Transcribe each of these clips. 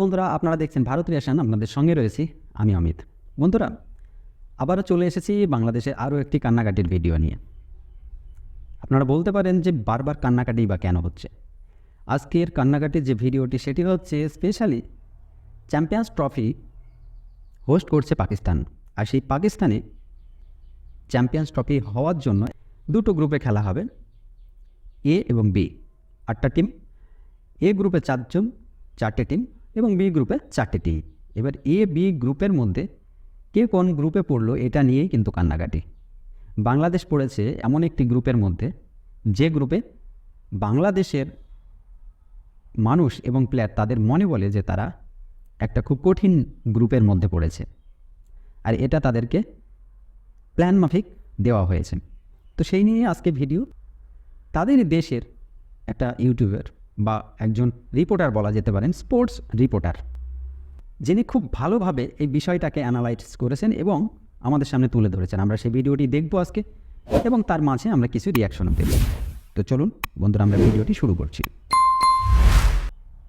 বন্ধুরা, আপনারা দেখছেন ভারত রিয়াশন আপনাদের সঙ্গে রয়েছি আমি অমিত। বন্ধুরা, আবারও চলে এসেছি বাংলাদেশে আরও একটি কান্নাকাটির ভিডিও নিয়ে। আপনারা বলতে পারেন যে বারবার কান্নাকাটি বা কেন হচ্ছে? আজকের কান্নাকাটির যে ভিডিওটি, সেটি হচ্ছে স্পেশালি চ্যাম্পিয়ন্স ট্রফি হোস্ট করছে পাকিস্তান। আর সেই পাকিস্তানে চ্যাম্পিয়ন্স ট্রফি হওয়ার জন্য দুটো গ্রুপে খেলা হবে। এ এবং বি আটটা টিম এ গ্রুপে চারজন, চারটে টিম এবং বি গ্রুপে চারটে টিম এবার এ বি গ্রুপের মধ্যে কে কোন গ্রুপে পড়ল এটা নিয়েই কিন্তু কান্নাকাটি। বাংলাদেশ পড়েছে এমন একটি গ্রুপের মধ্যে যে গ্রুপে বাংলাদেশের মানুষ এবং প্লেয়ার তাদের মনে বলে যে তারা একটা খুব কঠিন গ্রুপের মধ্যে পড়েছে। আর এটা তাদেরকে প্ল্যান মাফিক দেওয়া হয়েছে। তো সেই নিয়ে আজকে ভিডিও তাদের দেশের একটা ইউটিউবার বা একজন রিপোর্টার বলা যেতে পারেন, স্পোর্টস রিপোর্টার। যিনি খুব ভালোভাবে এই বিষয়টাকে অ্যানালাইজ করেছেন এবং আমাদের সামনে তুলে ধরেছেন। আমরা সেই ভিডিওটি দেখব আজকে এবং তার মাঝে আমরা কিছু রিয়াকশনও দেব। তো চলুন বন্ধুরা, আমরা ভিডিওটি শুরু করছি।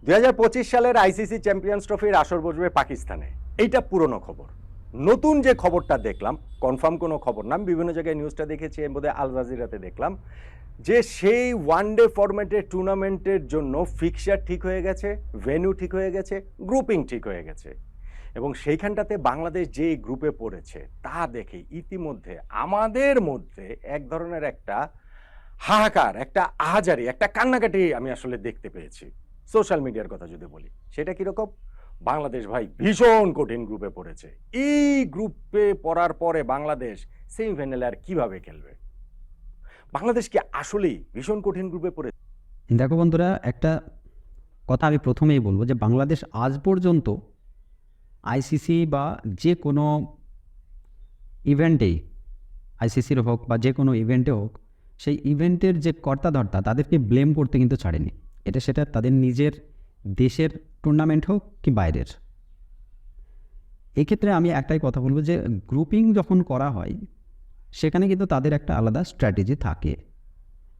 দু হাজার পঁচিশ সালের আইসিসি চ্যাম্পিয়ন্স ট্রফির আসর বসবে পাকিস্তানে। এইটা পুরনো খবর। নতুন যে খবরটা দেখলাম কনফার্ম কোনো খবর না বিভিন্ন জায়গায় নিউজটা দেখেছি, এর মধ্যে আল জাজিরাতে দেখলাম, যে সেই ওয়ান ডে ফরম্যাটের টুর্নামেন্টের জন্য ফিক্সার ঠিক হয়ে গেছে ভেন্যু ঠিক হয়ে গেছে গ্রুপিং ঠিক হয়ে গেছে। এবং সেইখানটাতে বাংলাদেশ যে গ্রুপে পড়েছে, তা দেখে ইতিমধ্যে, আমাদের মধ্যে এক ধরনের একটা হাহাকার, একটা আহাজারি, একটা কান্নাকাটি আমি আসলে দেখতে পেয়েছি। সোশ্যাল মিডিয়ার কথা যদি বলি, সেটা কীরকম? বাংলাদেশ ভাই ভীষণ কঠিন গ্রুপে পড়েছে। এই গ্রুপে পড়ার পরে বাংলাদেশ সেমিফাইনালে আর কীভাবে খেলবে? বাংলাদেশ কি আসলেই ভীষণ কঠিন গ্রুপে পড়েছে? দেখো বন্ধুরা, একটা কথা আমি প্রথমেই বলব যে বাংলাদেশ আজ পর্যন্ত আইসিসি বা যে কোনো ইভেন্টেই আইসিসির হোক বা যে কোনো ইভেন্টে হোক, সেই ইভেন্টের যে কর্তাধর্তা, তাদেরকে ব্লেম করতে কিন্তু ছাড়েনি। এটা সেটা তাদের নিজের দেশের টুর্নামেন্ট হোক কি বাইরের। এক্ষেত্রে আমি একটাই কথা বলব যে গ্রুপিং যখন করা হয়, সেখানে কিন্তু তাদের একটা আলাদা স্ট্র্যাটেজি থাকে।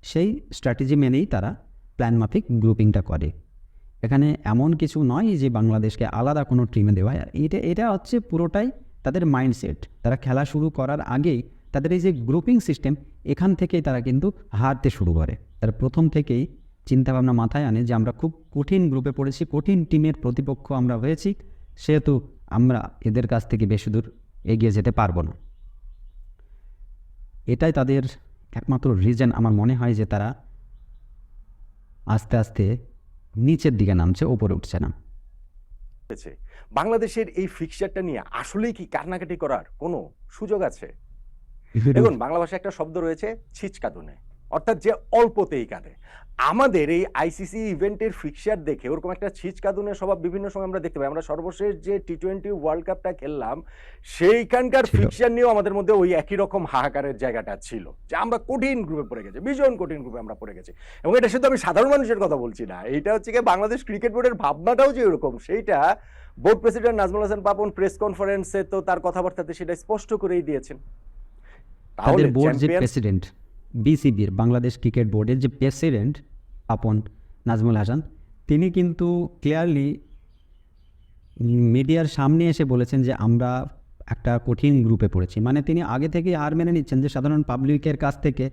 সেই স্ট্র্যাটেজি মেনেই তারা প্ল্যান মাফিক গ্রুপিংটা করে। এখানে এমন কিছু নয় যে বাংলাদেশকে আলাদা কোনো টিমে দেওয়া। এটা এটা হচ্ছে পুরোটাই তাদের মাইন্ডসেট তারা খেলা শুরু করার আগেই তাদের এই যে গ্রুপিং সিস্টেম এখান থেকেই তারা কিন্তু হারতে শুরু করে। তারা প্রথম থেকেই চিন্তাভাবনা মাথায় আনে যে আমরা খুব কঠিন গ্রুপে পড়েছি কঠিন টিমের প্রতিপক্ষ আমরা হয়েছি সেহেতু আমরা এদের কাছ থেকে বেশি দূর এগিয়ে যেতে পারব না। এটাই তাদের একমাত্র রিজন আমার মনে হয় যে তারা আস্তে আস্তে নিচের দিকে নামছে ওপরে উঠছে না। বাংলাদেশের এই ফিক্সারটা নিয়ে আসলেই কি কান্নাকাটি করার কোনো সুযোগ আছে? দেখুন বাংলা ভাষায় একটা শব্দ রয়েছে ছিচকাদুনে। অর্থাৎ যে অল্পতেই কাঁদে। আমাদের এই আইসিসি ইভেন্টের ফিক্সার দেখে ওরকম একটা ছিচকাদুনের স্বভাব বিভিন্ন সময় আমরা দেখতে পাই। আমরা সর্বশেষ যে টি টোয়েন্টি ওয়ার্ল্ড কাপটা খেললাম সেইখানকার ফিক্সার নিয়েও আমাদের মধ্যে ওই একই রকম হাহাকারের জায়গাটা ছিল যে আমরা কঠিন গ্রুপে পড়ে গেছি ভীষণ কঠিন গ্রুপে আমরা পড়ে গেছি। এবং এটা শুধু আমি সাধারণ মানুষের কথা বলছি না এটা হচ্ছে কি বাংলাদেশ ক্রিকেট বোর্ডের ভাবনাটাও যে এরকম সেইটা board president Nazmul Hasan Papon press কনফারেন্সে তো তার কথাবার্তাতে সেটা স্পষ্ট করেই দিয়েছেন। তাহলে বোর্ড প্রেসিডেন্ট বিসিবির, বাংলাদেশ ক্রিকেট বোর্ডের যে প্রেসিডেন্ট আপন নাজমুল হাসান, তিনি কিন্তু ক্লিয়ারলি মিডিয়ার সামনে এসে বলেছেন যে আমরা একটা কঠিন গ্রুপে পড়েছি। মানে তিনি আগে থেকেই হার মেনে নিচ্ছেন যে সাধারণ পাবলিকের কাছ থেকে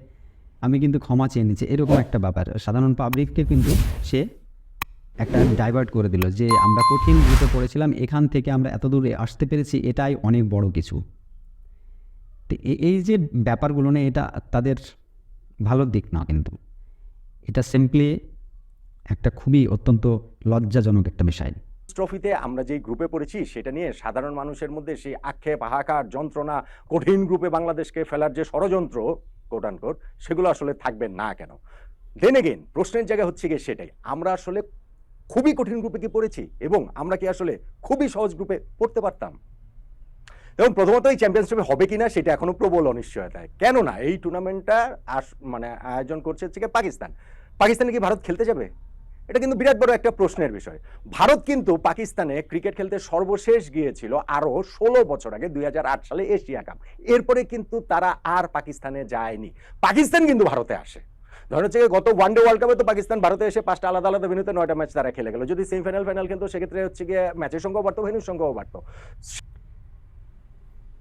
আমি কিন্তু ক্ষমা চেয়ে নিচ্ছি। এরকম একটা ব্যাপার। সাধারণ পাবলিককে কিন্তু সে একটা ডাইভার্ট করে দিল যে আমরা কঠিন গ্রুপে পড়েছিলাম, এখান থেকে আমরা এত দূরে আসতে পেরেছি, এটাই অনেক বড় কিছু। তো এই যে ব্যাপারগুলো না এটা তাদের ভালো দিক না কিন্তু। এটা সিম্পলি একটা খুবই অত্যন্ত লজ্জাজনক একটা বিষয়। ট্রফিতে আমরা যেই গ্রুপে পড়েছি, সেটা নিয়ে সাধারণ মানুষের মধ্যে সেই আক্ষেপ, হাহাকার, যন্ত্রণা, কঠিন গ্রুপে বাংলাদেশকে ফেলার যে ষড়যন্ত্র কোট আনকোট সেগুলো আসলে থাকবে না কেন? দেন এগেন প্রশ্নের জায়গা হচ্ছে গিয়ে সেটাই। আমরা আসলে খুবই কঠিন গ্রুপে কি পড়েছি এবং আমরা কি আসলে খুবই সহজ গ্রুপে পড়তে পারতাম? এবং প্রথমত এই চ্যাম্পিয়ন্স হবে কিনা সেটা এখনও প্রবল অনিশ্চয়তায়। কেননা এই টুর্নামেন্টটা আস মানে আয়োজন করছে হচ্ছে পাকিস্তান। পাকিস্তানে কি ভারত খেলতে যাবে? এটা কিন্তু বিরাট বড় একটা প্রশ্নের বিষয়। ভারত কিন্তু পাকিস্তানে ক্রিকেট খেলতে সর্বশেষ গিয়েছিল আরও ষোলো বছর আগে, দুই হাজার আট সালে এশিয়া কাপ। এরপরে কিন্তু তারা আর পাকিস্তানে যায়নি। পাকিস্তান কিন্তু ভারতে আসে। ধরেন হচ্ছে গত ওয়ানডে ওয়ার্ল্ড কাপে তো পাকিস্তান ভারতে এসে পাঁচটা আলাদা আলাদা ভেন্যুতে নয়টা ম্যাচ তারা খেলে গেল। যদি সেমিফাইনাল ফাইনাল কিন্তু সেক্ষেত্রে হচ্ছে গিয়ে ম্যাচের সংখ্যাও বাড়তো ভেন্যুর সংখ্যাও বাড়তো।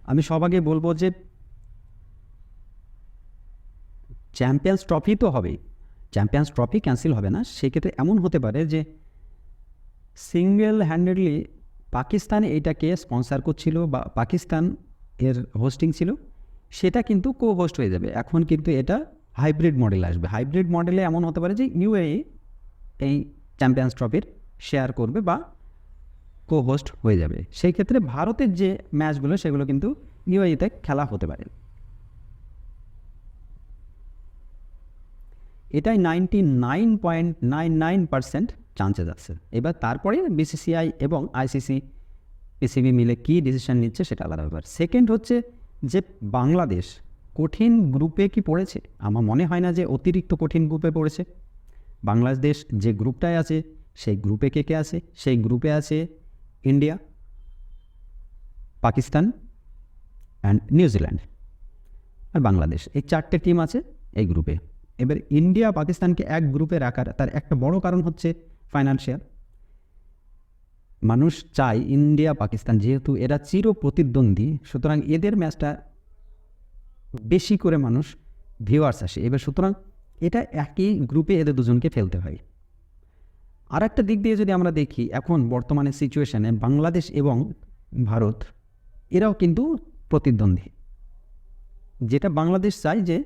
আমি সব আগে বলব যে চ্যাম্পিয়ন্স ট্রফি তো হবেই। চ্যাম্পিয়ন্স ট্রফি ক্যান্সেল হবে না। সেক্ষেত্রে এমন হতে পারে যে সিঙ্গেল হ্যান্ডেডলি পাকিস্তান এইটাকে স্পন্সার করছিল বা পাকিস্তান এর হোস্টিং ছিল, সেটা কিন্তু কো হোস্ট হয়ে যাবে। এখন কিন্তু এটা হাইব্রিড মডেল আসবে। হাইব্রিড মডেলে এমন হতে পারে যে ইউএই এই চ্যাম্পিয়ন্স ট্রফির শেয়ার করবে বা কো হোস্ট হয়ে যাবে। সেই ক্ষেত্রে ভারতের যে ম্যাচগুলো, সেগুলো কিন্তু ইউএইতে খেলা হতে পারে। এটাই ninety nine point nine nine percent chances আছে। এবার তারপরে বিসিসিআই এবং আইসিসি পিসিবি মিলে কী ডিসিশন নিচ্ছে সেটা আলাদা ব্যাপার। সেকেন্ড হচ্ছে যে বাংলাদেশ কঠিন গ্রুপে কি পড়েছে? আমার মনে হয় না যে অতিরিক্ত কঠিন গ্রুপে পড়েছে। বাংলাদেশ যে গ্রুপটায় আছে, সেই গ্রুপে কে কে আছে? সেই গ্রুপে আছে India Pakistan and New Zealand আর বাংলাদেশ এই চারটে টিম আছে এই গ্রুপে এবার ইন্ডিয়া পাকিস্তানকে এক গ্রুপে রাখার তার একটা বড় কারণ হচ্ছে ফাইন্যান্সিয়াল মানুষ চায় ইন্ডিয়া পাকিস্তান যেহেতু এরা চির প্রতিদ্বন্দ্বী, সুতরাং এদের ম্যাচটা বেশি করে মানুষ ভিউয়ার্স আসে। এবার সুতরাং এটা একই গ্রুপে এদের দুজনকে ফেলতে হয়। আর একটা দিক দিয়ে যদি আমরা দেখি, এখন বর্তমানে সিচুয়েশানে বাংলাদেশ এবং ভারত, এরাও কিন্তু প্রতিদ্বন্দ্বী। যেটা বাংলাদেশ চায় যে,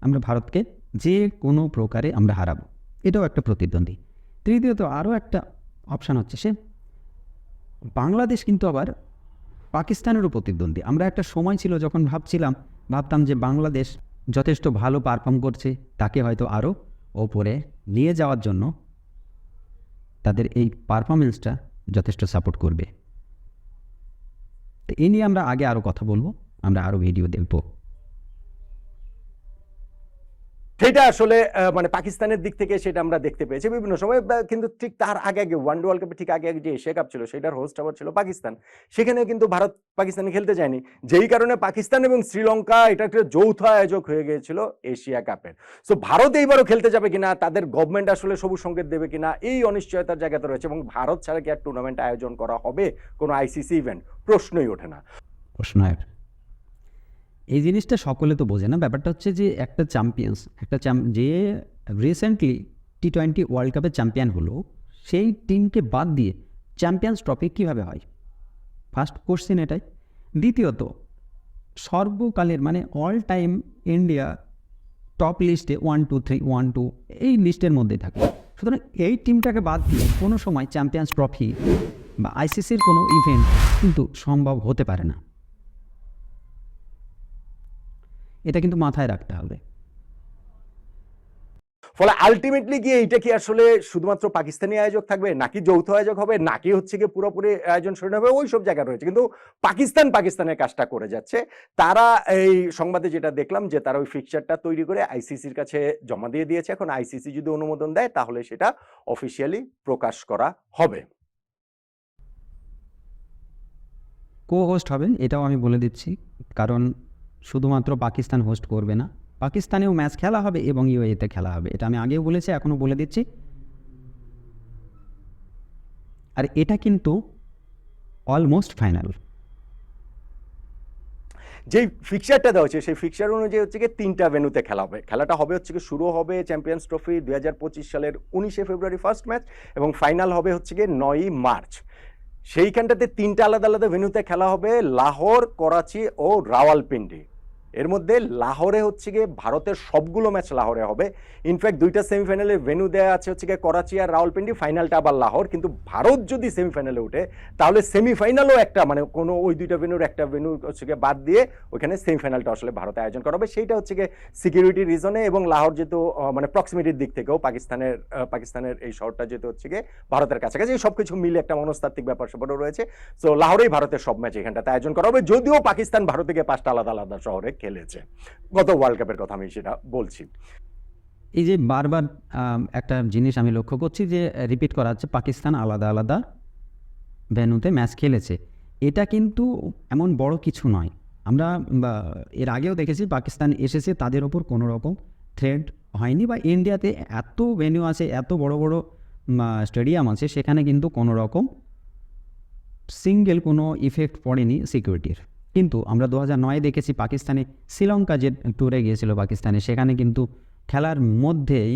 আমরা ভারতকে যে কোনো প্রকারে আমরা হারাবো। এটাও একটা প্রতিদ্বন্দ্বী। তৃতীয়ত আরও একটা অপশান হচ্ছে সে, বাংলাদেশ কিন্তু আবার পাকিস্তানেরও প্রতিদ্বন্দ্বী। আমরা একটা সময় ছিল যখন ভাবছিলাম, ভাবতাম যে বাংলাদেশ যথেষ্ট ভালো পারফর্ম করছে, তাকে হয়তো আরও ওপরে নিয়ে যাওয়ার জন্য তাদের এই পারফরমেন্সটা যথেষ্ট সাপোর্ট করবে। তো এ নিয়ে আমরা আগে আরও কথা বলব, আমরা আরও ভিডিও দেখব। সেটা আসলে মানে পাকিস্তানের দিক থেকে সেটা আমরা দেখতে পেয়েছি বিভিন্ন সময়। কিন্তু ঠিক তার আগে আগে ওয়ান ওয়ার্ল্ড কাপে ঠিক আগে আগে যে এশিয়া কাপ ছিল, সেটার হোস্ট আবার ছিল পাকিস্তান। সেখানে কিন্তু ভারত পাকিস্তানে খেলতে যায়নি। যেই কারণে পাকিস্তান এবং শ্রীলঙ্কা এটা একটা যৌথ আয়োজক হয়ে গিয়েছিল এশিয়া কাপের সো ভারত এইবারও খেলতে যাবে কিনা, তাদের গভর্নমেন্ট আসলে সবুজ সংকেত দেবে কিনা, এই অনিশ্চয়তার জায়গাতে রয়েছে এবং ভারত ছাড়া কি আর টুর্নামেন্ট আয়োজন করা হবে কোনো আইসিসি ইভেন্ট প্রশ্নই ওঠে না। প্রশ্নের এই জিনিসটা সকলে তো বোঝে না। ব্যাপারটা হচ্ছে যে একটা চ্যাম্পিয়ন্স একটা যে রিসেন্টলি টি টোয়েন্টি ওয়ার্ল্ড কাপের চ্যাম্পিয়ন হলো, সেই টিমকে বাদ দিয়ে চ্যাম্পিয়ন্স ট্রফি কীভাবে হয়? ফার্স্ট কোশ্চেন এটাই। দ্বিতীয়ত, সর্বকালের মানে অল টাইম ইন্ডিয়া টপ লিস্টে one two three one two এই লিস্টের মধ্যে থাকে। সুতরাং এই টিমটাকে বাদ দিয়ে কোনো সময় চ্যাম্পিয়ন্স ট্রফি বা আইসিসির কোনো ইভেন্ট কিন্তু সম্ভব হতে পারে না। এটা কিন্তু মাথায় রাখতে হবে। ফলে আলটিমেটলি গিয়ে এইটা কি আসলে শুধুমাত্র পাকিস্তানি আয়োজক থাকবে নাকি যৌথ আয়োজক হবে নাকি হচ্ছে গিয়ে পুরোপুরি আয়োজন শুরু হবে ওই সব জায়গা রয়েছে। কিন্তু পাকিস্তান পাকিস্তানের কাজটা করে যাচ্ছে। তারা এই সংবাদে যেটা দেখলাম যে তারা ওই ফিকচারটা তৈরি করে আইসিসির কাছে জমা দিয়ে দিয়েছে। এখন আইসিসি যদি অনুমোদন দেয় তাহলে সেটা অফিসিয়ালি প্রকাশ করা হবে। কো হোস্ট হবেন এটাও আমি বলে দিচ্ছি। কারণ শুধুমাত্র পাকিস্তান হোস্ট করবে না। পাকিস্তানেও ম্যাচ খেলা হবে এবং ইউএতে খেলা হবে। এটা আমি আগেও বলেছি, এখনও বলে দিচ্ছি। আর এটা কিন্তু অলমোস্ট ফাইনাল যেই ফিক্সারটা দেওয়া হচ্ছে, সেই ফিক্সার অনুযায়ী হচ্ছে গিয়ে তিনটা ভেন্যুতে খেলা হবে। খেলাটা হবে হচ্ছে কি শুরু হবে চ্যাম্পিয়ন্স ট্রফি দুই সালের উনিশে ফেব্রুয়ারি ফার্স্ট ম্যাচ এবং ফাইনাল হবে হচ্ছে গিয়ে নয়ই মার্চ। সেইখানটাতে তিনটা আলাদা আলাদা ভেন্যুতে খেলা হবে, লাহোর, করাচি ও রাওয়ালপিন্ডি। এর মধ্যে লাহোরে হচ্ছে গিয়ে ভারতের সবগুলো ম্যাচ লাহোরে হবে। ইনফ্যাক্ট দুইটা সেমিফাইনালের ভেন্যু দেওয়া আছে হচ্ছে গিয়ে করাচি আর রাওয়ালপিন্ডি। ফাইনালটা আবার লাহোর। কিন্তু ভারত যদি সেমিফাইনালে উঠে তাহলে সেমিফাইনালও একটা মানে কোনো ওই দুইটা ভেন্যুর একটা ভেন্যু হচ্ছে গিয়ে বাদ দিয়ে ওইখানে সেমিফাইনালটা আসলে ভারতে আয়োজন করা হবে। সেইটা হচ্ছে গিয়ে সিকিউরিটি রিজনে এবং লাহোর যেহেতু মানে প্রক্সিমিটির দিক থেকেও পাকিস্তানের পাকিস্তানের এই শহরটা যেহেতু হচ্ছে গিয়ে ভারতের কাছাকাছি সব কিছু মিলে একটা মনস্তাত্ত্বিক ব্যাপার স্যাপারও রয়েছে। সো লাহোরেই ভারতের সব ম্যাচ এখানটাতে আয়োজন করা হবে। যদিও পাকিস্তান ভারত থেকে পাঁচটা আলাদা আলাদা শহরে খেলেছে। গত ওয়ার্ল্ড কাপের কথা আমি সেটা বলছি। এই যে বারবার একটা জিনিস আমি লক্ষ্য করছি যে রিপিট করা হচ্ছে পাকিস্তান আলাদা আলাদা ভেন্যুতে ম্যাচ খেলেছে। এটা কিন্তু এমন বড় কিছু নয়। আমরা এর আগেও দেখেছি, পাকিস্তান এসেছে, তাদের ওপর কোনো রকম থ্রেড হয়নি বা ইন্ডিয়াতে এত ভেন্যু আছে, এত বড় বড় স্টেডিয়াম আছে, সেখানে কিন্তু কোনো রকম সিঙ্গেল কোনো ইফেক্ট পড়েনি সিকিউরিটির কিন্তু আমরা দু হাজার নয় দেখেছি পাকিস্তানে শ্রীলঙ্কা যে ট্যুরে গিয়েছিল পাকিস্তানে, সেখানে কিন্তু খেলার মধ্যেই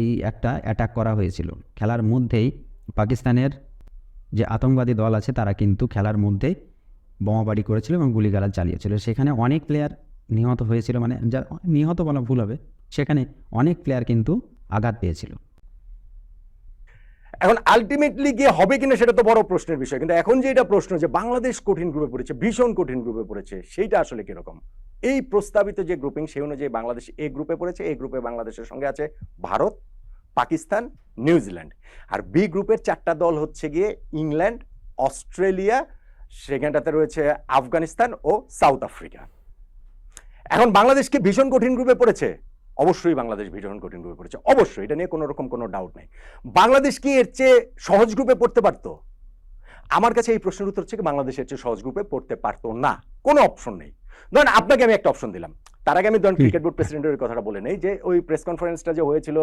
এই একটা অ্যাটাক করা হয়েছিল। খেলার মধ্যেই পাকিস্তানের যে আতঙ্কবাদী দল আছে, তারা কিন্তু খেলার মধ্যে বোমাবাড়ি করেছিল এবং গুলিগালা চালিয়েছিল। সেখানে অনেক প্লেয়ার নিহত হয়েছিল মানে যা, নিহত বলা ভুল হবে, সেখানে অনেক প্লেয়ার কিন্তু আঘাত পেয়েছিল। এখন আলটিমেটলি গিয়ে হবে কিনা সেটা তো বড় প্রশ্নের বিষয়। কিন্তু এখন যে এটা প্রশ্ন যে বাংলাদেশ কঠিন গ্রুপে পড়েছে, ভীষণ কঠিন গ্রুপে পড়েছে, সেইটা আসলে কীরকম? এই প্রস্তাবিত যে গ্রুপিং সেই অনুযায়ী বাংলাদেশ এই গ্রুপে পড়েছে এই গ্রুপে বাংলাদেশের সঙ্গে আছে ভারত, পাকিস্তান নিউজিল্যান্ড আর বি গ্রুপের চারটা দল হচ্ছে গিয়ে ইংল্যান্ড অস্ট্রেলিয়া সেখানটাতে রয়েছে আফগানিস্তান ও সাউথ আফ্রিকা এখন বাংলাদেশকে ভীষণ কঠিন গ্রুপে পড়েছে? অবশ্যই বাংলাদেশ ভীষণ কঠিন গ্রুপে পড়েছে। অবশ্যই, এটা নিয়ে কোনো রকম কোনো ডাউট নেই। বাংলাদেশ কি এর চেয়ে সহজ গ্রুপে পড়তে পারতো? আমার কাছে এই প্রশ্নের উত্তর হচ্ছে কি বাংলাদেশের চেয়ে সহজ গ্রুপে পড়তে পারতো না। কোনো অপশন নেই। ধরেন, আপনাকে আমি একটা অপশন দিলাম। তার আগে আমি ধরেন ক্রিকেট বোর্ড প্রেসিডেন্টের কথাটা বলে নেই যে ওই প্রেস কনফারেন্সটা যে হয়েছিল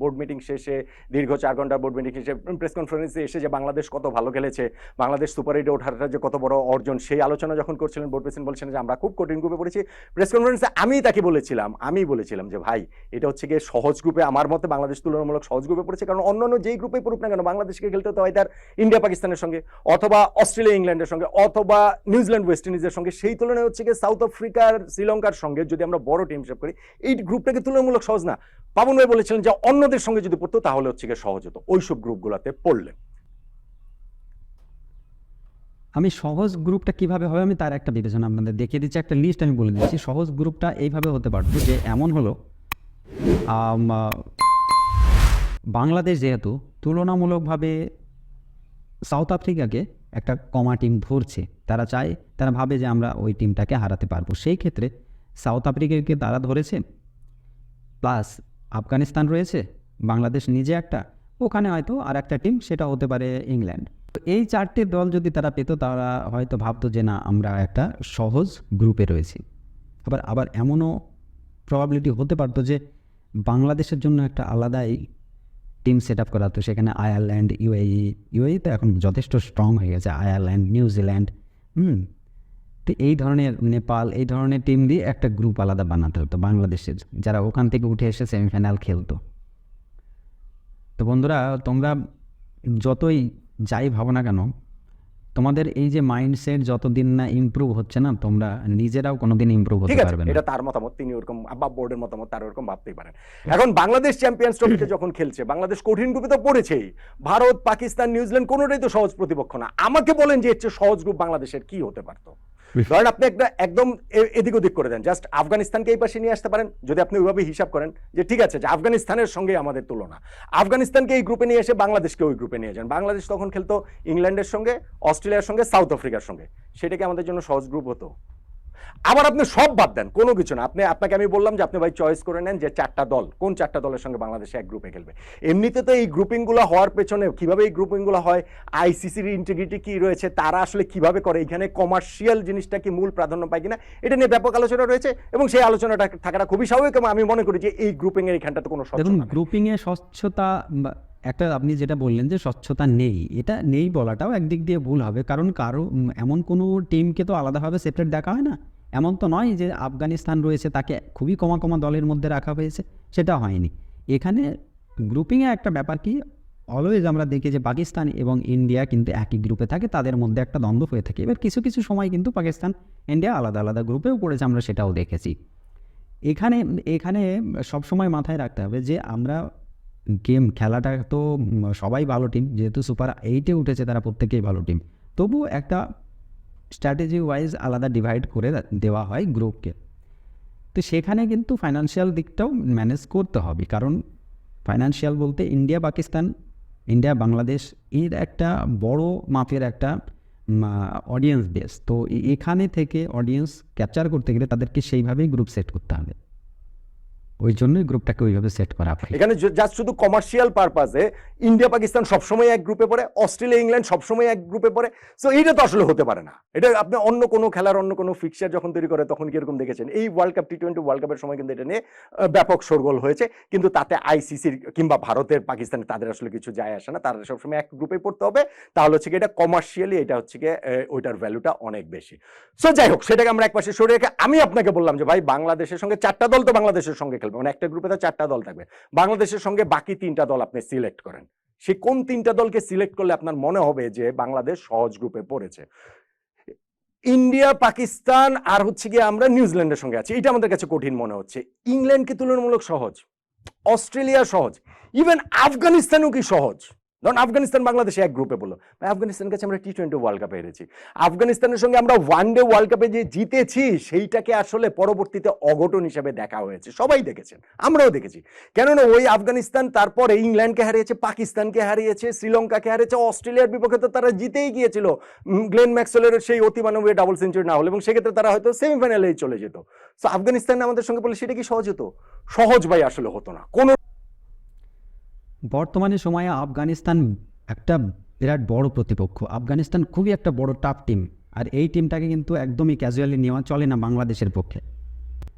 বোর্ড মিটিং শেষে দীর্ঘ চার ঘণ্টা বোর্ড মিটিং শেষে প্রেস কনফারেন্সে এসে যে বাংলাদেশ কত ভালো খেলেছে বাংলাদেশ সুপার এইটে ওঠাটা যে কত বড় অর্জন সেই আলোচনা যখন করছিলেন বোর্ড প্রেসিডেন্ট বলছেন যে আমরা খুব কঠিন গ্রুপে পড়েছি। প্রেস কনফারেন্সে আমি তাকে বলেছিলাম আমি বলেছিলাম যে ভাই এটা হচ্ছে গিয়ে সহজ গ্রুপে আমার মতে বাংলাদেশ তুলনামূলক সহজ গ্রুপে পড়েছে কারণ অন্যান্য যেই গ্রুপে পড়ুক না কেন বাংলাদেশকে খেলতে হতে হয় তার ইন্ডিয়া পাকিস্তানের সঙ্গে অথবা অস্ট্রেলিয়া ইংল্যান্ডের সঙ্গে অথবা নিউজিল্যান্ড ওয়েস্ট ইন্ডিজের সঙ্গে। সেই তুলনায় হচ্ছে গিয়ে সাউথ আফ্রিকার শ্রীলঙ্কার সঙ্গে যদি আমরা বড় টিম হিসাব করি, এই গ্রুপটাকে তুলনামূলক সহজ না। পাবন ভাই বলেছিলেন যে অন্যদের সঙ্গে যদি পড়তো, তাহলে হচ্ছে গিয়ে সহজ হতো। ওইসব গ্রুপগুলোতে পড়লে। আমি সহজ গ্রুপটা কীভাবে হবে, আমি তার একটা বিবেচনা আপনাদের দেখিয়ে দিচ্ছি। একটা লিস্ট আমি বলে দিচ্ছি। সহজ গ্রুপটা এইভাবে হতে পারতো যে এমন হলো বাংলাদেশ যেহেতু তুলনামূলকভাবে সাউথ আফ্রিকাকে একটা কমা টিম ধরছে, তারা চায়, তারা ভাবে যে আমরা ওই টিমটাকে হারাতে পারব। সেই ক্ষেত্রে সাউথ আফ্রিকাকে তারা ধরেছে, প্লাস আফগানিস্তান রয়েছে, বাংলাদেশ নিজে একটা, ওখানে হয়তো আর একটা টিম সেটা হতে পারে ইংল্যান্ড। এই চারটে দল যদি তারা পেত, তারা হয়তো ভাবতো যে না, আমরা একটা সহজ গ্রুপে রয়েছি। আবার আবার এমনও প্রবাবিলিটি হতে পারতো যে বাংলাদেশের জন্য একটা আলাদাই টিম সেট আপ করা। হতো সেখানে আয়ারল্যান্ড, ইউএই ইউএই তো এখন যথেষ্ট স্ট্রং হয়ে গেছে, আয়ারল্যান্ড, নিউজিল্যান্ড, হুম তো এই ধরনের নেপাল এই ধরনের টিম দিয়ে একটা গ্রুপ আলাদা বানাতে হতো বাংলাদেশের। যারা ওখান থেকে উঠে এসে সেমিফাইনাল খেলতো। তো বন্ধুরা তোমরা যতই যাই ভাবো না কেন তোমাদের এই যে মাইন্ডসেট যতদিন না ইমপ্রুভ হচ্ছে না তোমরা নিজেরাও কোনোদিন ইমপ্রুভ হতে পারবে না। এটা তার মতামত তিনি ওরকম বা বোর্ডের মতামত তার ওরকম ভাবতেই পারেন। এখন বাংলাদেশ চ্যাম্পিয়ন্স ট্রফিতে যখন খেলছে বাংলাদেশ কঠিন গ্রুপে তো পড়েছেই। ভারত পাকিস্তান নিউজিল্যান্ড কোনোটাই তো সহজ প্রতিপক্ষ না। আমাকে বলেন যে এর চেয়ে সহজ গ্রুপ বাংলাদেশের কি হতে পারতো? ধরেন আপনি একটা একদম এদিক ওদিক করে দেন জাস্ট আফগানিস্তানকে এই পাশে নিয়ে আসতে পারেন, যদি আপনি ওইভাবে হিসাব করেন যে ঠিক আছে, যে আফগানিস্তানের সঙ্গে আমাদের তুলনা। আফগানিস্তানকে এই গ্রুপে নিয়ে এসে বাংলাদেশকে ওই গ্রুপে নিয়ে যান। বাংলাদেশ তখন খেলতো ইংল্যান্ডের সঙ্গে, অস্ট্রেলিয়ার সঙ্গে, সাউথ আফ্রিকার সঙ্গে। সেটাকে আমাদের জন্য সহজ গ্রুপ হতো? আবার আপনি সব বাদ দেন কোনো কিছু না। আপনি আপনাকে আমি বললাম যে আপনি ভাই চয়েস করে নেন যে চারটা দল কোন চারটা দলের সঙ্গে বাংলাদেশে এক গ্রুপে খেলবে। এমনিতে তো এই গ্রুপিংগুলো হওয়ার পেছনে কীভাবে এই গ্রুপিংগুলো হয় আইসিসির ইন্টিগ্রিটি কি রয়েছে তারা আসলে কীভাবে করে এখানে কমার্শিয়াল জিনিসটা কি মূল প্রাধান্য পায় কিনা এটা নিয়ে ব্যাপক আলোচনা রয়েছে এবং সেই আলোচনাটা থাকাটা খুবই স্বাভাবিক এবং আমি মনে করি যে এই গ্রুপিং এর এখানটাতে কোনো দেখুন নেই। গ্রুপিংয়ে স্বচ্ছতা একটা আপনি যেটা বললেন যে স্বচ্ছতা নেই এটা নেই বলাটাও একদিক দিয়ে ভুল হবে। কারণ কারও এমন কোনো টিমকে তো আলাদাভাবে সেপারেট দেখা হয় না। এমন তো নয় যে আফগানিস্তান রয়েছে, তাকে খুবই কমা কমা দলের মধ্যে রাখা হয়েছে, সেটা হয়নি। এখানে গ্রুপিংয়ে একটা ব্যাপার কি অলওয়েজ আমরা দেখি যে পাকিস্তান এবং ইন্ডিয়া কিন্তু একই গ্রুপে থাকে, তাদের মধ্যে একটা দ্বন্দ্ব হয়ে থাকে। এবার কিছু কিছু সময় কিন্তু পাকিস্তান, ইন্ডিয়া আলাদা আলাদা গ্রুপেও পড়েছে, আমরা সেটাও দেখেছি। এখানে এখানে সবসময় মাথায় রাখতে হবে যে আমরা গেম খেলাটা তো সবাই ভালো টিম যেহেতু সুপার এইটে উঠেছে তারা প্রত্যেকেই ভালো টিম তবু একটা স্ট্র্যাটেজি ওয়াইজ আলাদা ডিভাইড করে দেওয়া হয় গ্রুপকে। তো সেখানে কিন্তু ফাইন্যান্সিয়াল দিকটাও ম্যানেজ করতে হবে। কারণ ফাইন্যান্সিয়াল বলতে ইন্ডিয়া পাকিস্তান ইন্ডিয়া বাংলাদেশ এর একটা বড় মাপের একটা অডিয়েন্স বেস তো এখানে থেকে অডিয়েন্স ক্যাপচার করতে গেলে তাদেরকে সেইভাবেই গ্রুপ সেট করতে হবে। ওই জন্যই গ্রুপটাকে ওইভাবে সেট করা হয়। এখানে জাস্ট শুধু কমার্শিয়াল পারপাসে ইন্ডিয়া, পাকিস্তান সবসময় এক গ্রুপে পড়ে, অস্ট্রেলিয়া, ইংল্যান্ড সবসময় এক গ্রুপে পড়ে। সো এইটা তো আসলে হতে পারে না। এটা আপনি অন্য কোনো খেলার, অন্য কোনো ফিক্সার যখন তৈরি করে, তখন কীরকম দেখেছেন? এই world cup T twenty world কাপের সময় কিন্তু এটা নিয়ে ব্যাপক শোরগোল হয়েছে। কিন্তু তাতে আইসিসির কিংবা ভারতের পাকিস্তান তাদের আসলে কিছু যায় আসে না। তারা সবসময় এক গ্রুপে পড়তে হবে। তাহলে হচ্ছে কি এটা কমার্শিয়ালি এটা হচ্ছে কি ওইটার ভ্যালুটা অনেক বেশি। সো যাই হোক, সেটাকে আমরা একপাশে সরে রেখে আমি আপনাকে বললাম যে, ভাই, বাংলাদেশের সঙ্গে, চারটা দল তো বাংলাদেশের সঙ্গে খেলবে মানে একটা গ্রুপে তো চারটা দল থাকবে। বাংলাদেশের সঙ্গে বাকি তিনটা দল আপনি সিলেক্ট করেন। সে কোন তিনটা দলকে সিলেক্ট করলে আপনার মনে হবে যে বাংলাদেশ সহজ গ্রুপে পড়েছে? ইন্ডিয়া, পাকিস্তান আর হচ্ছে গিয়ে আমরা নিউজিল্যান্ডের সঙ্গে আছি। এটা আমাদের কাছে কঠিন মনে হচ্ছে। ইংল্যান্ডকে তুলনামূলক সহজ। অস্ট্রেলিয়া সহজ। ইভেন আফগানিস্তানও কি সহজ? ধরুন আফগানিস্তান বাংলাদেশে এক গ্রুপে বলল। ভাই, আফগানিস্তানের কাছে আমরা টি টোয়েন্টি ওয়ার্ল্ড কাপে হেরেছি। আফগানিস্তানের সঙ্গে আমরা ওয়ান ডে ওয়ার্ল্ড কাপে যে জিতেছি সেইটাকে আসলে পরবর্তীতে অঘটন হিসেবে দেখা হয়েছে। সবাই দেখেছেন আমরাও দেখেছি। কেননা ওই আফগানিস্তান তারপরে ইংল্যান্ডকে হারিয়েছে পাকিস্তানকে হারিয়েছে শ্রীলঙ্কাকে হারিয়েছে অস্ট্রেলিয়ার বিপক্ষে তো তারা জিতেই গিয়েছিল। গ্লেন ম্যাক্সওয়েলের সেই অতিমানবীয় ডাবল সেঞ্চুরি না হলো এবং সেক্ষেত্রে তারা হয়তো সেমিফাইনালেই চলে যেত। সো আফগানিস্তান আমাদের সঙ্গে বলে সেটা কি সহজ হতো? সহজ ভাই আসলে হতো না। কোনো বর্তমানে সময়ে আফগানিস্তান একটা বিরাট বড় প্রতিপক্ষ। আফগানিস্তান খুবই একটা বড় টাফ টিম আর এই টিমটাকে কিন্তু একদমই ক্যাজুয়ালি নেওয়া চলে না বাংলাদেশের পক্ষে।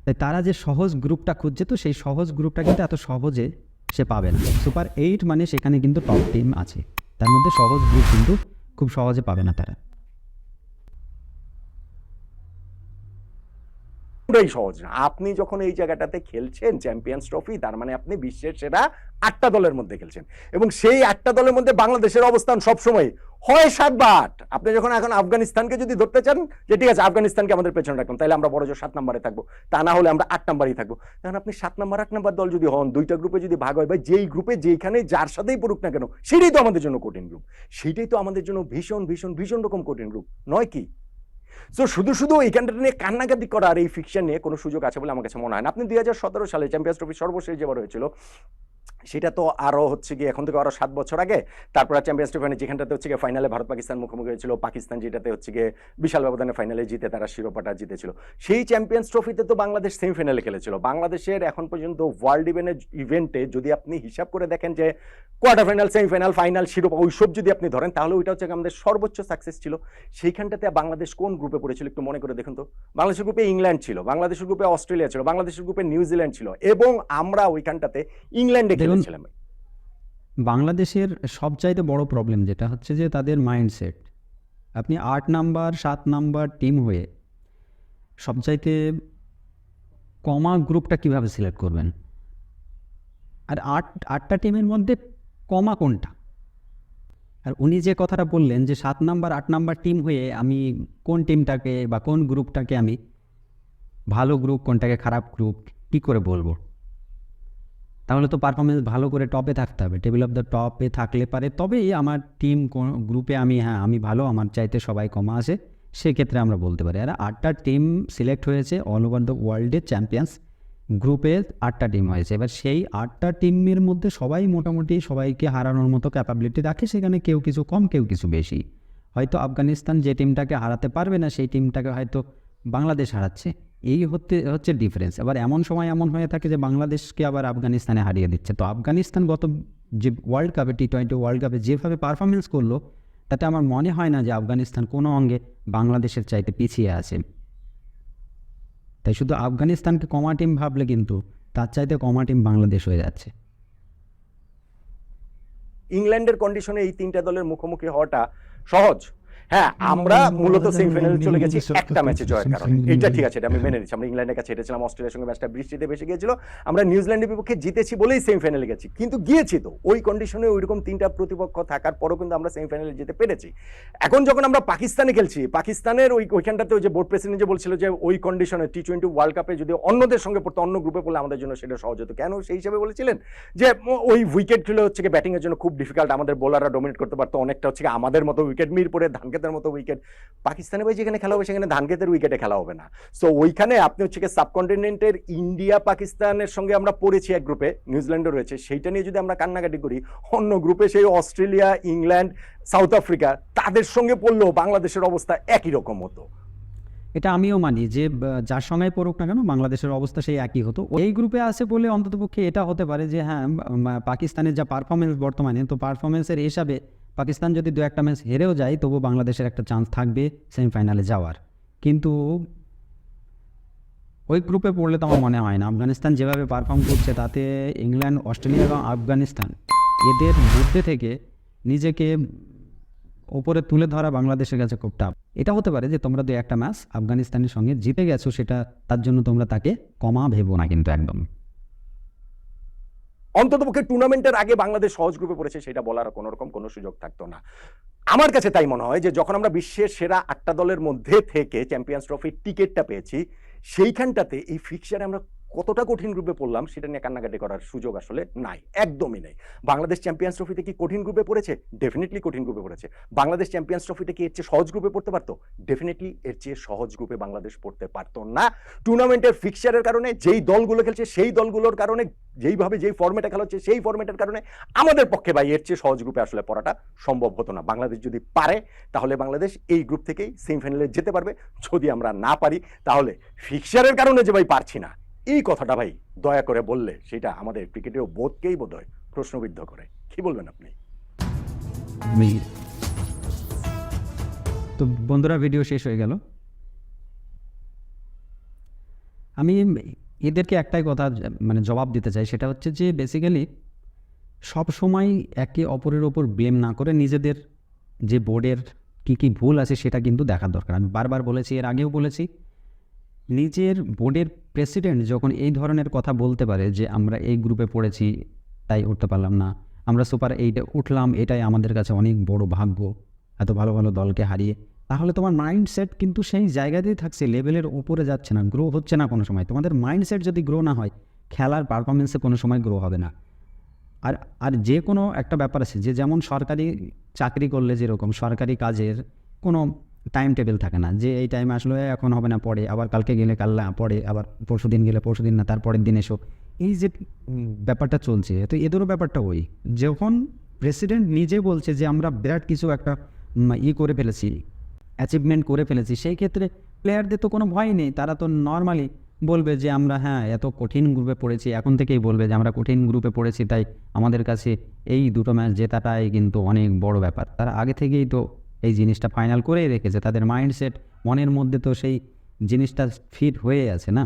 তাই তারা যে সহজ গ্রুপটা খুঁজছে, তো সেই সহজ গ্রুপটা কিন্তু এত সহজে সে পাবে না। সুপার এইট মানে সেখানে কিন্তু টপ টিম আছে। তার মধ্যে সহজ গ্রুপ কিন্তু খুব সহজে পাবে না তারা। পুরোই সহজ না। আপনি যখন এই জায়গাটাতে খেলছেন চ্যাম্পিয়ন্স ট্রফি তার মানে আপনি বিশ্বের সেরা আটটা দলের মধ্যে খেলছেন। এবং সেই আটটা দলের মধ্যে বাংলাদেশের অবস্থান সবসময় হয় সাত বা আট আপনি যখন এখন আফগানিস্তানকে যদি ধরতে চান, যে ঠিক আছে, আফগানিস্তানকে আমাদের পেছনে রাখুন তাহলে আমরা বড় জোর সাত নম্বরে থাকব। তা না হলে আমরা আট নম্বরই থাকব। তখন আপনি সাত নম্বর, আট নম্বর দল যদি হন, দুইটা গ্রুপে যদি ভাগ হয়, বা যেই গ্রুপে যেখানে যার সাথেই পড়ুক না কেন, সেটাই তো আমাদের জন্য কঠিন গ্রুপ সেটাই তো আমাদের জন্য ভীষণ ভীষণ ভীষণ রকম কঠিন গ্রুপ নয় কি? সো শুধু শুধু এইখানটা নিয়ে কান্নাকাতি করার এই ফিকশন নিয়ে কোনো সুযোগ আছে বলে আমার কাছে মনে হয় না। আপনি দুই হাজার সতেরো সালে চ্যাম্পিয়ন্স ট্রফি সর্বশেষ যেবার হয়েছিল সেটা তো আরও হচ্ছে গিয়ে এখন থেকে আরও সাত বছর আগে, তারপর চ্যাম্পিয়ন্স ট্রফি যেখানটাতে হচ্ছে গিয়ে ফাইনালে ভারত পাকিস্তান মুখোমুখি হয়েছিল, পাকিস্তান যেটাতে হচ্ছে গিয়ে বিশাল ব্যবধানে ফাইনালে জিতে তারা শিরোপাটা জিতেছিল। সেই চ্যাম্পিয়ন্স ট্রফিতে তো বাংলাদেশ সেমিফাইনালে খেলেছিল। বাংলাদেশের এখন পর্যন্ত ওয়ার্ল্ড ইভেন্টের ইভেন্টে যদি আপনি হিসাব করে দেখেন যে কোয়ার্টার ফাইনাল সেমিফাইনাল ফাইনাল শিরোপা, ওইসব যদি আপনি ধরেন, তাহলে ওইটা হচ্ছে আমাদের সর্বোচ্চ সাকসেস ছিল। সেইখানটাতে বাংলাদেশ কোন গ্রুপে পড়েছিল একটু মনে করে দেখুন তো? বাংলাদেশের গ্রুপে ইংল্যান্ড ছিল, বাংলাদেশের গ্রুপে অস্ট্রেলিয়া ছিল, বাংলাদেশের গ্রুপে নিউজিল্যান্ড ছিল এবং আমরা ওইখানটাতে ইংল্যান্ডে খেলেছিলাম বাংলাদেশের সবচাইতে বড় প্রবলেম যেটা হচ্ছে যে তাদের মাইন্ডসেট আপনি আট নাম্বার সাত নাম্বার টিম হয়ে সবচাইতে কমা গ্রুপটা কীভাবে সিলেক্ট করবেন? আর আট আটটা টিমের মধ্যে কমা কোনটা? আর উনি যে কথাটা বললেন যে সাত নাম্বার আট নাম্বার টিম হয়ে আমি কোন টিমটাকে বা কোন গ্রুপটাকে আমি ভালো গ্রুপ কোনটাকে খারাপ গ্রুপ কী করে বলব? তাহলে তো পারফরমেন্স ভালো করে টপে থাকতে হবে। টেবিল অফ দ্য টপে থাকলে পারে। তবেই আমার টিম গ্রুপে আমি হ্যাঁ আমি ভালো, আমার চাইতে সবাই কমা আসে। সেক্ষেত্রে আমরা বলতে পারি। আর আটটা টিম সিলেক্ট হয়েছে অল ওভার দ্য ওয়ার্ল্ডের চ্যাম্পিয়ন্স গ্রুপে আটটা টিম হয়েছে। এবার সেই আটটা টিমের মধ্যে সবাই মোটামুটি সবাইকে হারানোর মতো ক্যাপাবিলিটি রাখে। সেখানে কেউ কিছু কম, কেউ কিছু বেশি। হয়তো আফগানিস্তান যে টিমটাকে হারাতে পারবে না, সেই টিমটাকে হয়তো বাংলাদেশ হারাচ্ছে। এই হতে, হচ্ছে ডিফারেন্স এবার এমন সময় এমন হয়ে থাকে যে বাংলাদেশকে আবার আফগানিস্তানে হারিয়ে দিচ্ছে। তো আফগানিস্তান গত যে ওয়ার্ল্ড কাপে টি টোয়েন্টি ওয়ার্ল্ড কাপে যেভাবে পারফরমেন্স করল, তাতে আমার মনে হয় না যে আফগানিস্তান কোনো অঙ্গে বাংলাদেশের চাইতে পিছিয়ে আছে। তাই শুধু আফগানিস্তানকে কমা টিম ভাবলে কিন্তু তার চাইতে কমা টিম বাংলাদেশ হয়ে যাচ্ছে। ইংল্যান্ডের কন্ডিশনে এই তিনটা দলের মুখোমুখি হওয়াটা সহজ। হ্যাঁ আমরা মূলত সেমিফাইনালে চলে গেছি একটা ম্যাচে জয়ের কারণে। এটা ঠিক আছে এটা আমি মেনে নিচ্ছি। আমরা ইংল্যান্ডের কাছে হেরেছিলাম অস্ট্রেলিয়ার সঙ্গে ম্যাচটা বৃষ্টিতে বেশি গিয়েছিল। আমরা নিউজিল্যান্ডের বিপক্ষে জিতেছি বলেই সেমিফাইনালে গেছি। কিন্তু গিয়েছি তো ওই কন্ডিশনে ওইরকম তিনটা প্রতিপক্ষ থাকার পরও কিন্তু আমরা সেমিফাইনালে যেতে পেরেছি। এখন যখন আমরা পাকিস্তানে খেলছি পাকিস্তানের ওই ওইখানটাতে ওই যে বোর্ড প্রেসিডেন্ট যে বলছিল যে ওই কন্ডিশনে টি টোয়েন্টি ওয়ার্ল্ড কাপে যদি অন্যদের সঙ্গে পড়তো অন্য গ্রুপে পড়লে আমাদের জন্য সেটা সহজ হতো। কেন সেই হিসাবে বলেছিলেন? যে ওই উইকেট ছিল হচ্ছে কি ব্যাটিং এর জন্য খুব ডিফিকাল্ট আমাদের বোলাররা ডোমিনেট করতে পারতো অনেকটা হচ্ছে আমাদের মতো উইকেট মিরপুরে ধানকেতের মতো উইকেট। পাকিস্তানে ভাই যেখানে খেলা হবে, সেখানে ধানকেতের উইকেটে খেলা হবে না। সো ওইখানে আপনি হচ্ছে সাবকন্টিনেন্টের ইন্ডিয়া পাকিস্তানের সঙ্গে আমরা পড়েছি এক গ্রুপে নিউজিল্যান্ডও রয়েছে। সেইটা নিয়ে যদি আমরা কান্নাকাটি করি, অন্য গ্রুপে সেই অস্ট্রেলিয়া, ইংল্যান্ড, সাউথ আফ্রিকা, তাদের সঙ্গে পড়লেও বাংলাদেশের অবস্থা একই রকম হতো। এটা আমিও মানি যে যার সঙ্গে পড়ুক না কেন, বাংলাদেশের অবস্থা সেই একই হতো। এই গ্রুপে আছে বলে অন্ততপক্ষে এটা হতে পারে যে হ্যাঁ পাকিস্তানের যা পারফরমেন্স বর্তমানে, তো পারফরমেন্সের হিসাবে পাকিস্তান যদি দু একটা ম্যাচ হেরেও যায়, তবু বাংলাদেশের একটা চান্স থাকবে সেমিফাইনালে যাওয়ার। কিন্তু ওই গ্রুপে পড়লে তো আমার মনে হয় না। আফগানিস্তান যেভাবে পারফর্ম করছে, তাতে ইংল্যান্ড, অস্ট্রেলিয়া এবং আফগানিস্তান এদের মধ্যে থেকে নিজেকে ওপরে তুলে ধরা বাংলাদেশের কাছে খুব টাফ এটা হতে পারে যে তোমরা দু একটা ম্যাচ আফগানিস্তানের সঙ্গে জিতে গেছো, সেটা তার জন্য তোমরা তাকে কমা ভেবো না কিন্তু একদম। অন্ততপক্ষে টুর্নামেন্টের আগে বাংলাদেশ সহজ গ্রুপে পড়েছে, সেটা বলার কোনো রকম কোনো সুযোগ থাকতো না। আমার কাছে তাই মনে হয় যে যখন আমরা বিশ্বের সেরা আটটা দলের মধ্যে থেকে চ্যাম্পিয়ন্স ট্রফির টিকিটটা পেয়েছি, সেইখানটাতে এই ফিক্সারে আমরা কতটা কঠিন গ্রুপে পড়লাম সেটা নিয়ে কান্নাকাটি করার সুযোগ আসলে নাই, একদমই নেই। বাংলাদেশ চ্যাম্পিয়ন্স ট্রফিতে কি কঠিন গ্রুপে পড়েছে? ডেফিনেটলি কঠিন গ্রুপে পড়েছে। বাংলাদেশ চ্যাম্পিয়ন্স ট্রফিতে কি এর চেয়ে সহজ গ্রুপে পড়তে পারতো? ডেফিনেটলি এর চেয়ে সহজ গ্রুপে বাংলাদেশ পড়তে পারতো না। টুর্নামেন্টের ফিক্সারের কারণে, যেই দলগুলো খেলছে সেই দলগুলোর কারণে, যেইভাবে যেই ফর্মেটে খেলা হচ্ছে সেই ফর্মেটের কারণে আমাদের পক্ষে ভাই এর চেয়ে সহজ গ্রুপে আসলে পড়াটা সম্ভব হতো না। বাংলাদেশ যদি পারে, তাহলে বাংলাদেশ এই গ্রুপ থেকেই সেমিফাইনালে যেতে পারবে। যদি আমরা না পারি, তাহলে ফিক্সারের কারণে যে ভাই পারছি না। এই কথাটা ভাই দয়া করে বললে সেটা আমাদের ক্রিকেটের বোধকেই বোধ হয় প্রশ্নবিদ্ধ করে। কি বলবেন আপনি? তো বন্ধুরা ভিডিও শেষ হয়ে গেল। আমি এদেরকে একটাই কথা মানে জবাব দিতে চাই, সেটা হচ্ছে যে বেসিক্যালি সব সময় একে অপরের ওপর ব্লেম না করে নিজেদের যে বোর্ডের কী কী ভুল আছে সেটা কিন্তু দেখার দরকার। আমি বারবার বলেছি, এর আগেও বলেছি নিজের বোর্ডের প্রেসিডেন্ট যখন এই ধরনের কথা বলতে পারে যে, আমরা এই গ্রুপে পড়েছি, তাই উঠতে পারলাম না। আমরা সুপার এইটে উঠলাম, এটাই আমাদের কাছে অনেক বড় ভাগ্য। এত ভালো ভালো দলকে হারিয়ে। তাহলে তোমার মাইন্ডসেট কিন্তু সেই জায়গাতেই থাকছে, লেভেলের উপরে যাচ্ছে না, গ্রো হচ্ছে না কোনো সময়। তোমাদের মাইন্ডসেট যদি গ্রো না হয়, খেলার পারফরমেন্সে কোনো সময় গ্রো হবে না। আর আর যে কোনো একটা ব্যাপার আছে, যে যেমন সরকারি চাকরি করলে যেরকম, সরকারি কাজের কোনো টাইম টেবিল থাকে না। যে এই টাইমে আসলে এখন হবে না, পরে আবার কালকে গেলে কাল না, পরে আবার পরশু দিন গেলে পরশু দিন না, তারপরের দিন এসো। এই যে ব্যাপারটা চলছে, তো এদেরও ব্যাপারটা ওই। যখন প্রেসিডেন্ট নিজে বলছে যে আমরা বিরাট কিছু একটা ই করে ফেলেছি অ্যাচিভমেন্ট করে ফেলেছি, সেই ক্ষেত্রে প্লেয়ারদের তো কোনো ভয় নেই। তারা তো নর্মালি বলবে যে আমরা হ্যাঁ এত কঠিন গ্রুপে পড়েছি। এখন থেকেই বলবে যে আমরা কঠিন গ্রুপে পড়েছি, তাই আমাদের কাছে এই দুটো ম্যাচ জেতাটাই কিন্তু অনেক বড় ব্যাপার। তারা আগে থেকেই তো এই জিনিসটা ফাইনাল করেই রেখেছে। তাদের মাইন্ডসেট মনের মধ্যে তো সেই জিনিসটা ফিট হয়ে আছে না?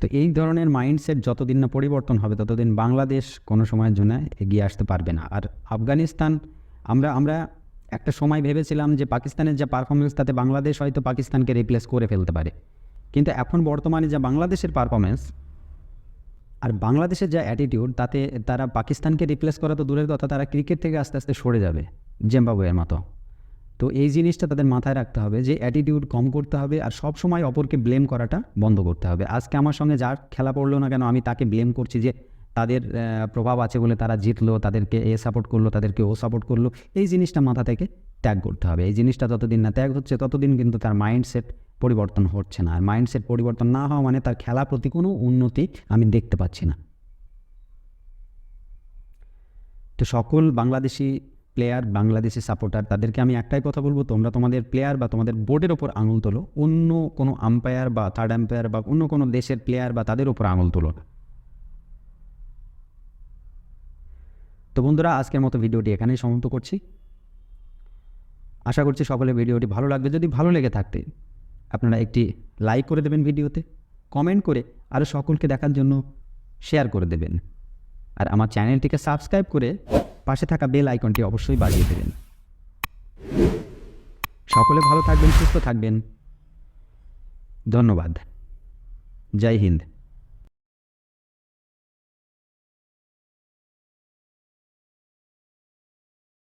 তো এই ধরনের মাইন্ডসেট যতদিন না পরিবর্তন হবে, ততদিন বাংলাদেশ কোনো সময়ের জন্য এগিয়ে আসতে পারবে না। আর আফগানিস্তান, আমরা আমরা একটা সময় ভেবেছিলাম যে পাকিস্তানের যা পারফরমেন্স তাতে বাংলাদেশ হয়তো পাকিস্তানকে রিপ্লেস করে ফেলতে পারে। কিন্তু এখন বর্তমানে যা বাংলাদেশের পারফরমেন্স আর বাংলাদেশের যা অ্যাটিটিউড তাতে তারা পাকিস্তানকে রিপ্লেস করা তো দূরের কথা, তারা ক্রিকেট থেকে আস্তে আস্তে সরে যাবে। জিম্বাবুয়ের মতো। তো এই জিনিসটা তাদের মাথায় রাখতে হবে যে অ্যাটিটিউড কম করতে হবে আর সব সময় অপরকে ব্লেম করাটা বন্ধ করতে হবে। আজকে আমার সঙ্গে যার খেলা পড়ল না কেন আমি তাকে ব্লেম করছি যে তাদের প্রভাব আছে বলে তারা জিতলো, তাদেরকে এ সাপোর্ট করল, তাদেরকে ও সাপোর্ট করল। এই জিনিসটা মাথা থেকে ত্যাগ করতে হবে। এই জিনিসটা যতদিন না ত্যাগ হচ্ছে ততদিন কিন্তু তার মাইন্ডসেট পরিবর্তন হচ্ছে না। আর মাইন্ডসেট পরিবর্তন না হওয়া মানে তার খেলা প্রতি কোনো উন্নতি আমি দেখতে পাচ্ছি না। তো সকল বাংলাদেশি প্লেয়ার বাংলাদেশি সাপোর্টার তাদেরকে আমি একটাই কথা বলব, তোমরা তোমাদের প্লেয়ার বা তোমাদের বোর্ডের ওপর আঙুল তোলো। অন্য কোনো আম্পায়ার বা থার্ড আম্পায়ার বা অন্য কোনো দেশের প্লেয়ার বা তাদের ওপর আঙুল তোলো না। তো বন্ধুরা, আজকের মতো ভিডিওটি এখানেই সমাপ্ত করছি। আশা করছি সকলে ভিডিওটি ভালো লাগবে। যদি ভালো লেগে থাকতে আপনারা একটি লাইক করে দেবেন ভিডিওতে কমেন্ট করে আরও সকলকে দেখার জন্য শেয়ার করে দেবেন। আর আমার চ্যানেলটিকে সাবস্ক্রাইব করে পাশে থাকা বেল আইকনটি অবশ্যই বাজিয়ে দেবেন। সকলে ভালো থাকবেন, সুস্থ থাকবেন। ধন্যবাদ। জয় হিন্দ।